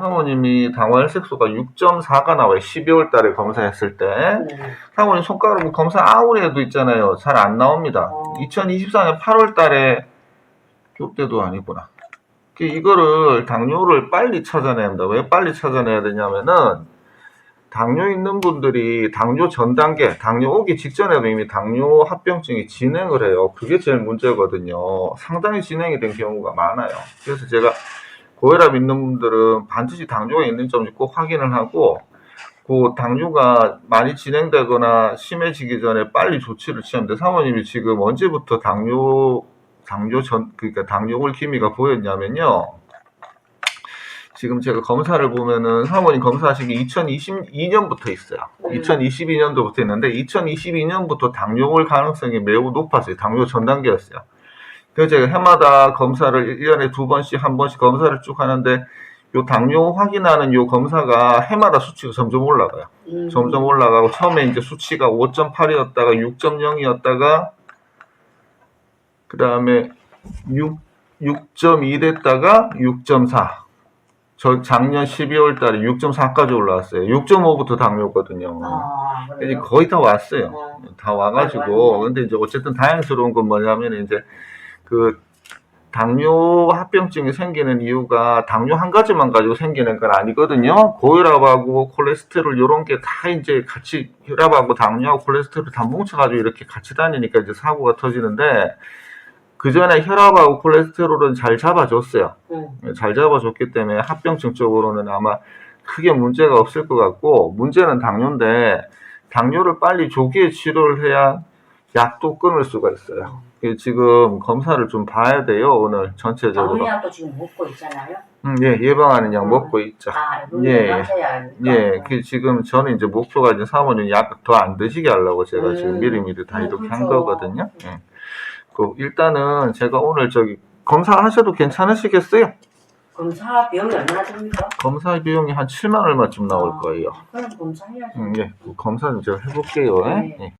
사모님이 당화혈색소가 6.4가 나와요. 12월 달에 검사했을 때. 네. 사모님 손가락 뭐 검사 아우레도 있잖아요. 잘 안 나옵니다. 어. 2024년 8월 달에 요때도 아니구나. 그 이거를 당뇨를 빨리 찾아내야 합니다. 왜 빨리 찾아내야 되냐면은 당뇨 있는 분들이 당뇨 전 단계, 당뇨 오기 직전에도 이미 당뇨 합병증이 진행을 해요. 그게 제일 문제거든요. 상당히 진행이 된 경우가 많아요. 그래서 제가 고혈압 있는 분들은 반드시 당뇨가 있는지 없는지 꼭 확인을 하고 그 당뇨가 많이 진행되거나 심해지기 전에 빨리 조치를 취하면 돼. 사모님이 지금 언제부터 당뇨 당뇨 전 그러니까 당뇨골 기미가 보였냐면요. 지금 제가 검사를 보면은 사모님 검사하시기 2022년부터 있어요. 네. 2022년도부터 있는데 2022년부터 당뇨골 가능성이 매우 높았어요. 당뇨 전 단계였어요. 그래서 제가 해마다 검사를 1년에 두 번씩 한 번씩 검사를 쭉 하는데 요 당뇨 확인하는 요 검사가 해마다 수치가 점점 올라가요. 음. 점점 올라가고 처음에 이제 수치가 5.8이었다가 6.0이었다가 그 다음에 6, 6.2 됐다가 6.4. 저 작년 12월 달에 6.4까지 올라왔어요. 6.5부터 당뇨거든요. 아, 이제 그래요? 거의 다 왔어요. 어. 다 와가지고 근데 이제 어쨌든 다행스러운 건 뭐냐면 이제 그 당뇨 합병증이 생기는 이유가 당뇨 한 가지만 가지고 생기는 건 아니거든요. 고혈압하고 콜레스테롤 이런 게 다 이제 같이 혈압하고 당뇨하고 콜레스테롤 다 뭉쳐가지고 이렇게 같이 다니니까 이제 사고가 터지는데 그 전에 혈압하고 콜레스테롤은 잘 잡아줬어요. 응. 잘 잡아줬기 때문에 합병증 쪽으로는 아마 크게 문제가 없을 것 같고 문제는 당뇨인데 당뇨를 빨리 조기에 치료를 해야 약도 끊을 수가 있어요. 그게 지금 검사를 좀 봐야 돼요 오늘 전체적으로. 당뇨약도 지금 먹고 있잖아요. 음, 예 예방하는 약 음. 먹고 있죠. 아, 예. 예. 예, 그 지금 저는 이제 목표가 이제 사모님 약 더 안 드시게 하려고 제가 음. 지금 미리미리 다 음, 이렇게 한 그렇죠. 거거든요. 예. 그 일단은 제가 오늘 저기 검사하셔도 괜찮으시겠어요? 검사 비용이 얼마나 듭니까? 검사 비용이 한 7만 얼마쯤 나올 아. 거예요. 그럼 검사해야죠. 음, 예, 그 검사 좀 제가 해볼게요. 네. 예.